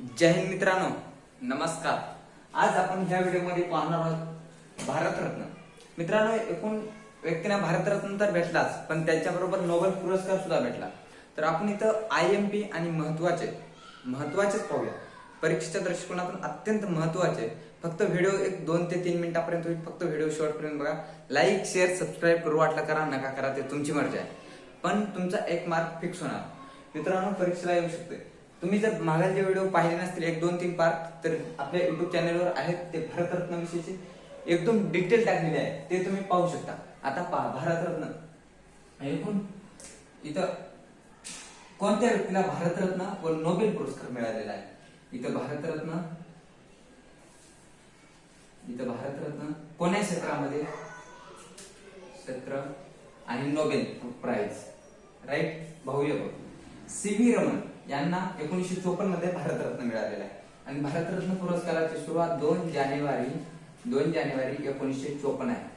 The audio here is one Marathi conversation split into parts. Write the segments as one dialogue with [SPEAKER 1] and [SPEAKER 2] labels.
[SPEAKER 1] जय हिंद मित्रांनो नमस्कार. आज आपण ह्या व्हिडिओमध्ये पाहणार आहोत भारतरत्न. मित्रांनो एकूण व्यक्तींना भारतरत्न तर भेटलाच पण त्याच्याबरोबर नोबेल पुरस्कार सुद्धा भेटला. तर आपण इथं आय एम पी आणि महत्त्वाचे महत्वाचेच पाहूया. परीक्षेच्या दृष्टिकोनातून अत्यंत महत्त्वाचे फक्त व्हिडिओ एक दोन ते तीन मिनिटापर्यंत होईल फक्त व्हिडिओ शेवटपर्यंत बघा. लाईक शेअर सबस्क्राईब करू वाटलं करा नका करा ते तुमची मर्जी आहे. पण तुमचा एक मार्क फिक्स होणार. मित्रांनो परीक्षेला येऊ शकते तुम्ही जर मागालचे व्हिडिओ पाहिले नसतील एक दोन तीन पार्ट तर आपल्या युट्यूब चॅनलवर आहेत ते भारतरत्न विषयीचे. एकदम डिटेल टाकलेले आहे ते तुम्ही पाहू शकता. आता पहा भारतरत्न. एकूण इथं कोणत्या व्यक्तीला भारतरत्न व नोबेल पुरस्कार मिळालेला आहे? इथं भारतरत्न. इथं भारतरत्न. कोण्या क्षेत्रामध्ये? क्षेत्र आणि नोबेल प्राइज राईट भाऊया बघ. C V Raman. यांना एकोणीसशे चोपन्नमध्ये भारतरत्न मिळालेला आहे. आणि भारतरत्न पुरस्काराची सुरुवात दोन जानेवारी दोन जानेवारी एकोणीसशे चोपन्न आहे.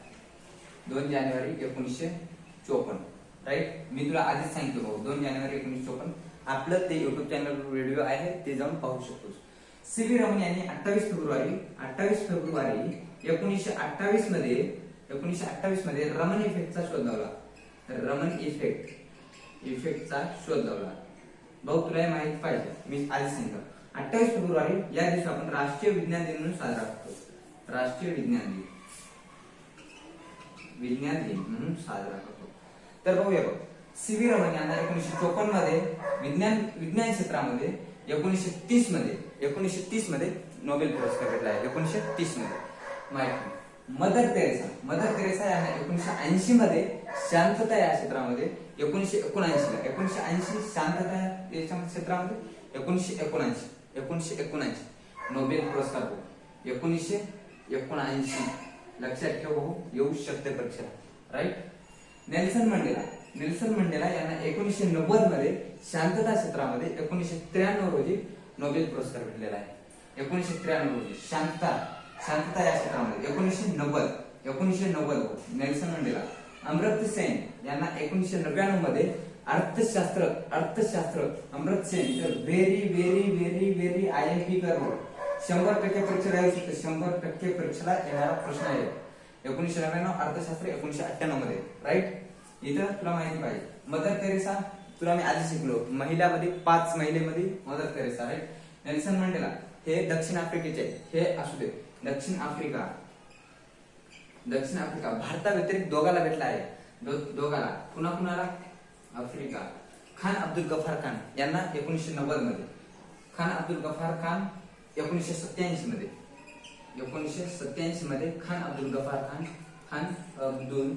[SPEAKER 1] दोन जानेवारी एकोणीसशे चोपन्न. राईट मी तुला आधीच सांगितलं भाऊ दोन जानेवारी एकोणीसशे चोपन्न. आपलं ते युट्यूब चॅनल व्हिडिओ आहे ते जाऊन पाहू शकतोस. सी व्ही रमन यांनी अठ्ठावीस फेब्रुवारी अठ्ठावीस फेब्रुवारी एकोणीसशे अठ्ठावीसमध्ये एकोणीसशे अठ्ठावीसमध्ये रमन इफेक्टचा शोध लावला. रमन इफेक्ट इफेक्टचा शोध लावला. भाऊ तुला हे माहीत पाहिजे. मी आधी सांगितलं अठ्ठावीस फेब्रुवारी या दिवशी आपण राष्ट्रीय विज्ञान दिन म्हणून साजरा करतो. राष्ट्रीय विज्ञान दिन. विज्ञान दिन म्हणून साजरा करतो. तर बघूया बघ. सी व्ही रमण यांना एकोणीशे चोपन्नमध्ये विज्ञान विज्ञान क्षेत्रामध्ये एकोणीशे तीसमध्ये एकोणीशे तीसमध्ये नोबेल पुरस्कार भेटला आहे. एकोणीशे तीसमध्ये माहिती मदर तेरेसा मदर तेरेसा यांना एकोणीशे ऐंशी मध्ये शांतता या क्षेत्रामध्ये एकोणीशे एकोणऐंशी ला. एकोणीशे ऐंशी शांतता या क्षेत्रामध्ये एकोणीशे एकोणऐंशी एकोणीशे एकोणऐंशी. नोबेल पुरस्कार भाऊ एकोणऐंशी. लक्षात ठेव भाऊ हो, येऊ शकते परीक्षा right Nelson Mandela. Nelson Mandela यांना एकोणीशे नव्वदमध्ये शांतता क्षेत्रामध्ये एकोणीसशे त्र्याण्णव रोजी नोबेल पुरस्कार भेटलेला आहे. एकोणीसशे त्र्याण्णव रोजी शांतता. शांतता या क्षेत्रामध्ये एकोणीसशे नव्वद एकोणीसशे नव्वद नेल्सन मंडेला. अमृत सेन यांना एकोणीसशे नव्याण्णवमध्ये अर्थशास्त्र अर्थशास्त्र अमृत सेन तर very very very very I M P कर शंभर टक्के परीक्षेला येऊ शकते शंभर टक्के परीक्षेला येणारा प्रश्न आहे. एकोणीसशे नव्याण्णव अर्थशास्त्र एकोणीसशे अठ्ठ्याण्णवमध्ये राईट इथं तुला माहिती पाहिजे. मदर तेरेसा तुला मी आधी शिकलो. महिलामध्ये पाच महिलेमध्ये Mother Teresa right Nelson Mandela हे दक्षिण आफ्रिकेचे हे असू दे. दक्षिण आफ्रिका. दक्षिण आफ्रिका. भारता व्यतिरिक्त दोघाला भेटला आहे. दो- दोघाला. पुन्हा कुणाला आफ्रिका. खान अब्दुल गफार खान यांना एकोणीसशे नव्वदमध्ये. खान अब्दुल गफार खान एकोणीसशे सत्याऐंशी मध्ये. एकोणीसशे सत्याऐंशी मध्ये खान अब्दुल गफार खान खान अब्दुल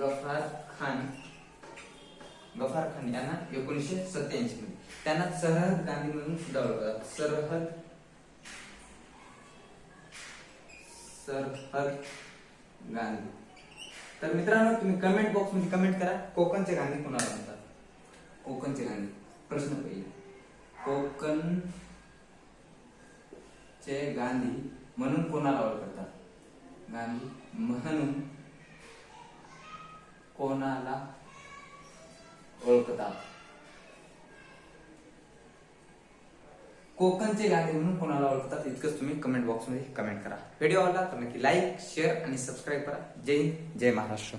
[SPEAKER 1] गफार खान गफार खान यांना एकोणीसशे सत्याऐंशी मध्ये. त्यांना सरहद गांधी म्हणून सुद्धा ओळखतात सरहद सर हर गांधी. तर मित्रांनो तुम्ही कमेंट बॉक्समध्ये कमेंट करा. कोकणचे गांधी कोणाला म्हणतात? कोकणचे गांधी. प्रश्न पहिले. कोकण चे गांधी म्हणून कोणाला ओळखतात? गांधी म्हणून कोणाला ओळखतात? कोकणचे गाणे म्हणून कोणाला ओळखतात इतकंच तुम्ही कमेंट बॉक्समध्ये कमेंट करा. व्हिडिओ आवडला तर नक्की लाईक शेअर आणि सबस्क्राईब करा. जय हिंद जय महाराष्ट्र.